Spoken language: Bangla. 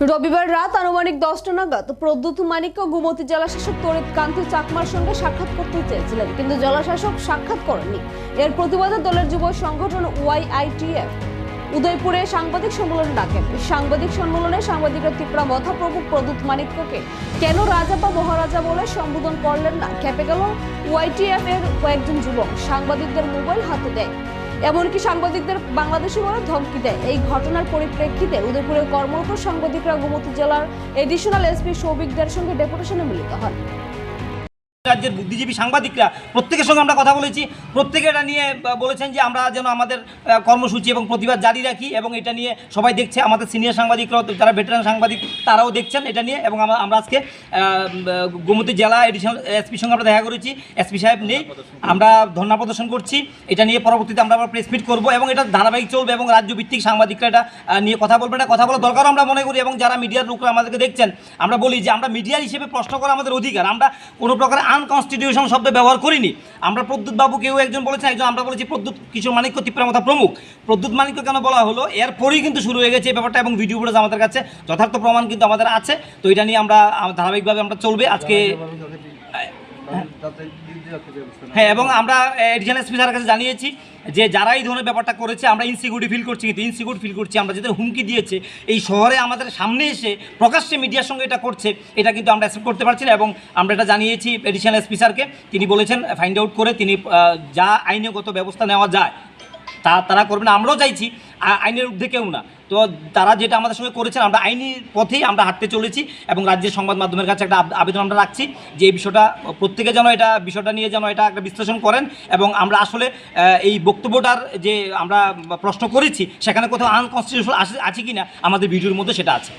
রবিবার রাত আনুমানিক দশটা নাগাদ প্রদ্যুৎ মানিক্য গুমতি জেলাশাসক তরিত কান্তি চাকমার সঙ্গে সাক্ষাৎ করতে চেয়েছিলেন, কিন্তু জেলাশাসক সাক্ষাৎ করেননি। এর প্রতিবাদে দলের যুব সংগঠন ওয়াইআইটিএফ উদয়পুরে সাংবাদিক সম্মেলন ডাকেন। সাংবাদিক সম্মেলনে সাংবাদিকরা তীব্র মথা প্রভু প্রদ্যুৎ মানিক্যকে কেন রাজা বা মহারাজা বলে সম্বোধন করলেন না। খেপে গেল ওয়াইটিএফ এর কয়েকজন যুবক। সাংবাদিকদের মোবাইল হাতে দেয়। এমনকি সাংবাদিকদের বাংলাদেশি বলে ধমকি দেয়। এই ঘটনার পরিপ্রেক্ষিতে উদয়পুরে কর্মরত সাংবাদিকরা গোমতী জেলার এডিশনাল এসপি সৌভিকদের সঙ্গে ডেপুটেশনে মিলিত হন। রাজ্যের বুদ্ধিজীবী সাংবাদিকরা, প্রত্যেকের সঙ্গে আমরা কথা বলেছি। প্রত্যেকে এটা নিয়ে বলেছেন যে আমরা যেন আমাদের কর্মসূচি এবং প্রতিবাদ জারি রাখি এবং এটা নিয়ে সবাই দেখছে। আমাদের সিনিয়র সাংবাদিকরাও, যারা ভেটেরান সাংবাদিক, তারাও দেখছেন এটা নিয়ে এবং আমরা আজকে গোমতী জেলা এডিশনাল এসপির সঙ্গে আমরা দেখা করেছি। এসপি সাহেব নেই। আমরা ধর্ণা প্রদর্শন করছি। এটা নিয়ে পরবর্তীতে আমরা আবার প্রেস মিট করব এবং এটা ধারাবাহিক চলবে এবং রাজ্য ভিত্তিক সাংবাদিকরা এটা নিয়ে কথা বলবে এটা কথা বলা দরকারও আমরা মনে করি এবং যারা মিডিয়ার লোকরা আমাদেরকে দেখছেন, আমরা বলি যে আমরা মিডিয়ার হিসেবে প্রশ্ন করা আমাদের অধিকার। আমরা কোনো প্রকার আনকনস্টিটিউশন শব্দ ব্যবহার করিনি। আমরা প্রদ্যুৎ বাবু কেউ একজন বলেছেন, একজন আমরা বলেছি প্রদ্যুৎ কিশোর মানিক্য তিপ্রামথা প্রমুখ। প্রদ্যুৎ মানিক্য কেন বলা হলো? এরপরেই কিন্তু শুরু হয়ে গেছে এই ব্যাপারটা এবং ভিডিও ফুটেজ আমাদের কাছে যথার্থ প্রমাণ কিন্তু আমাদের আছে। তো এটা নিয়ে আমরা ধারাবাহিকভাবে আমরা চলবে। আজকে হ্যাঁ এবং আমরা এডিশনাল এসপি স্যারের কাছে জানিয়েছি যে যারা এই ধরনের ব্যাপারটা করেছে আমরা ইনসিকিউরিটি ফিল করছি কিন্তু ইনসিকিউর ফিল করছি আমরা যাদের হুমকি দিয়েছে এই শহরে আমাদের সামনে এসে প্রকাশ্যে মিডিয়ার সঙ্গে এটা করছে এটা কিন্তু আমরা অ্যাকসেপ্ট করতে পারছি না এবং আমরা এটা জানিয়েছি এডিশনাল এসপি স্যারকে। তিনি বলেছেন ফাইন্ড আউট করে তিনি যা আইনগত ব্যবস্থা নেওয়া যায় তা তারা করবেন আমরাও চাইছি আইনের ঊর্ধ্বে কেউ না। তো তারা যেটা আমাদের সঙ্গে করেছেন, আমরা আইনি পথেই আমরা হাঁটতে চলেছি এবং রাজ্যের সংবাদ মাধ্যমের কাছে একটা আবেদন আমরা রাখছি যে এই বিষয়টা, প্রত্যেকে যেন এটা বিষয়টা নিয়ে যেন এটা একটা বিশ্লেষণ করেন এবং আমরা আসলে এই বক্তব্যটার যে আমরা প্রশ্ন করেছি, সেখানে কোথাও আনকনস্টিটিউশন আছে কি না আমাদের ভিডিওর মধ্যে সেটা আছে।